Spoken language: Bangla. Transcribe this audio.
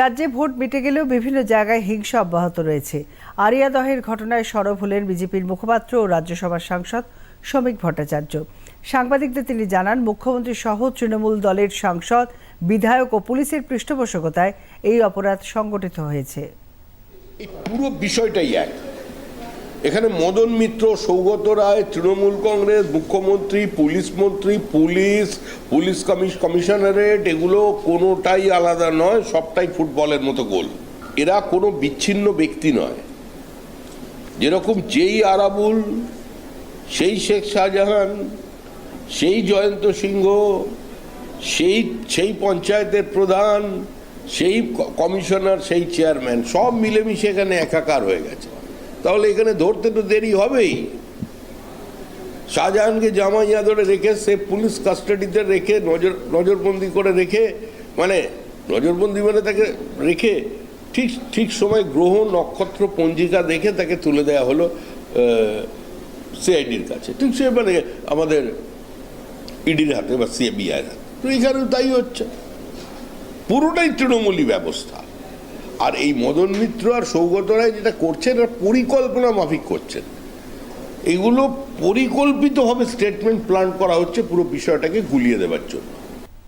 রাজ্যে ভোট মিটে গেলেও বিভিন্ন জায়গায় হিংসা অব্যাহত রয়েছে। আরিয়াদহের ঘটনায় সরব হলেন বিজেপির মুখপাত্র ও রাজ্যসভার সাংসদ শ্রমিক ভট্টাচার্য। সাংবাদিকদের তিনি জানান, মুখ্যমন্ত্রী সহ তৃণমূল দলের সাংসদ, বিধায়ক ও পুলিশের পৃষ্ঠপোষকতায় এই অপরাধ সংগঠিত হয়েছে। এই পুরো বিষয়টাই এক। এখানে মদন মিত্র, সৌগত রায়, তৃণমূল কংগ্রেস, মুখ্যমন্ত্রী, পুলিশ মন্ত্রী, পুলিশ পুলিশ কমিশ কমিশনারেট, এগুলো কোনোটাই আলাদা নয়, সবটাই ফুটবলের মতো গোল। এরা কোনো বিচ্ছিন্ন ব্যক্তি নয়। যেরকম যেই আরাবুল, সেই শেখ শাহজাহান, সেই জয়ন্ত সিংহ, সেই সেই পঞ্চায়েতের প্রধান, সেই কমিশনার, সেই চেয়ারম্যান, সব মিলেমিশে এখানে একাকার হয়ে গেছে। তাহলে এখানে ধরতে তো দেরি হবেই। শাহজাহানকে জামাইয়া ধরে রেখে, সে পুলিশ কাস্টাডিতে রেখে, নজর, নজরবন্দি করে রেখে মানে নজরবন্দি মানে তাকে রেখে ঠিক ঠিক সময় গ্রহ নক্ষত্র পঞ্জিকা দেখে তাকে তুলে দেওয়া হলো সিআইডির কাছে। ঠিক সে মানে আমাদের ইডির হাতে বা সিবিআইয়ের হাতে। তো এখানেও তাই হচ্ছে। পুরোটাই তৃণমূলী ব্যবস্থা। আর এই মদন মিত্র আর সৌগত রায় যেটা করছেন এটা পরিকল্পনা মাফিক করছেন। এগুলো পরিকল্পিতভাবে স্টেটমেন্ট প্ল্যান করা হচ্ছে, পুরো বিষয়টাকে গুলিয়ে দেওয়ার জন্য।